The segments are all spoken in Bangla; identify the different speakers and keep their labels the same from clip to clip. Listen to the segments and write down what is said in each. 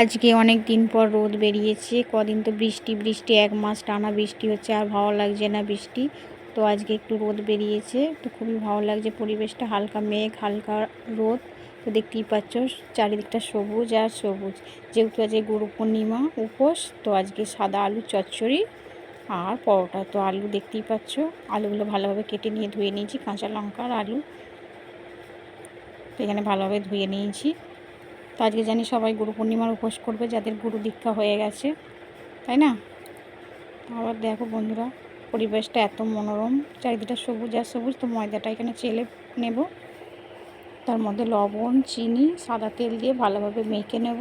Speaker 1: আজকে অনেক দিন পর রোদ বেরিয়েছে, কদিন তো বৃষ্টি বৃষ্টি এক মাস, টানা বৃষ্টি হচ্ছে আর ভালো লাগছে না বৃষ্টি। তো আজকে একটু রোদ বেরিয়েছে, তো খুবই ভালো লাগছে পরিবেশটা, হালকা মেঘ, হালকা রোদ। তো দেখতেই পাচ্ছ, চারিদিকটা সবুজ আর সবুজ। যেহেতু আজকে গুরু পূর্ণিমা উপোস, তো আজকে সাদা আলু, চচ্চড়ি আর পরোটা। তো আলু দেখতেই পাচ্ছ, আলুগুলো ভালোভাবে কেটে নিয়ে ধুয়ে নিয়েছি, কাঁচা লঙ্কা আর আলু। তো এখানে ভালোভাবে ধুয়ে নিয়েছি। তো আজকে জানি সবাই গুরু পূর্ণিমার উপোস করবে, যাদের গুরু দীক্ষা হয়ে গেছে, তাই না? আবার দেখো বন্ধুরা, পরিবেশটা এত মনোরম, চারিদিকটা সবুজ আর সবুজ, তো ময়দাটা এখানে চেলে নেব। তার মধ্যে লবণ, চিনি, সাদা তেল দিয়ে ভালোভাবে মেখে নেব।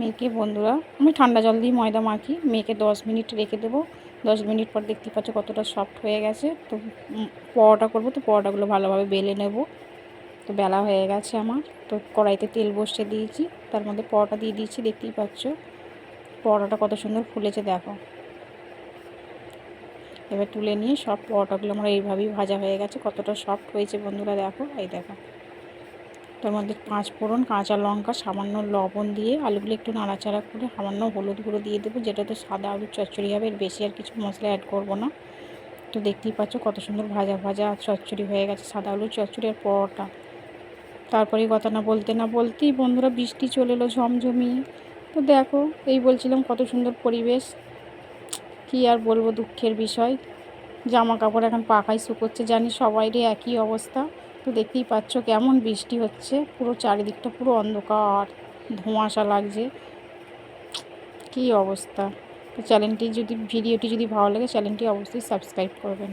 Speaker 1: মেখে বন্ধুরা, আমি ঠান্ডা জল দিয়ে ময়দা মাখি, মেখে দশ মিনিট রেখে দেবো। দশ মিনিট পর দেখতে পাচ্ছ কতটা সফট হয়ে গেছে। তো পরোটা করব, তো পরোটাগুলো ভালোভাবে বেলে নেব। তো বেলা হয়ে গেছে আমার। তো কড়াইতে তেল বসিয়ে দিয়েছি। তার মধ্যে পরোটা দিয়ে দিয়েছি, দেখতেই পাচ্ছ। পরোটাটা কত সুন্দর ফুলেছে, দেখো। এবার তুলে নিয়ে সব পরোটাগুলো আমার এইভাবেই ভাজা হয়ে গেছে। কতটা সফট হয়েছে বন্ধুরা, দেখো। এই দেখো। তার মধ্যে পাঁচ ফোড়ন, কাঁচা লঙ্কা, সামান্য লবণ দিয়ে আলুগুলো একটু নাড়াচাড়া করে সামান্য হলুদ গুঁড়ো দিয়ে দেবো। যেটাতে সাদা আলু চচ্চড়ি হবে, এর বেশি আর কিছু মশলা অ্যাড করব না। তো দেখতেই পাচ্ছ কত সুন্দর ভাজা ভাজা চচ্চড়ি হয়ে গেছে, সাদা আলুর চচ্চড়ি আর পরোটা। তারপরে কথা না বলতে না বলতেই বন্ধুরা বৃষ্টি চলে এলো ঝমঝমিয়ে। তো দেখো, এই বলছিলাম কত সুন্দর পরিবেশ। কি আর বলব দুঃখের বিষয়। জামা কাপড় এখন পাকাই শুকোচ্ছে, জানি সবাইরই একই অবস্থা। তো দেখতেই পাচ্ছ কেমন বৃষ্টি হচ্ছে, পুরো চারিদিকটা পুরো অন্ধকার, ধোঁয়াশা লাগছে। কি অবস্থা। তো চ্যানেলটি যদি, ভিডিওটি যদি ভালো লাগে, চ্যানেলটি অবশ্যই সাবস্ক্রাইব করবেন।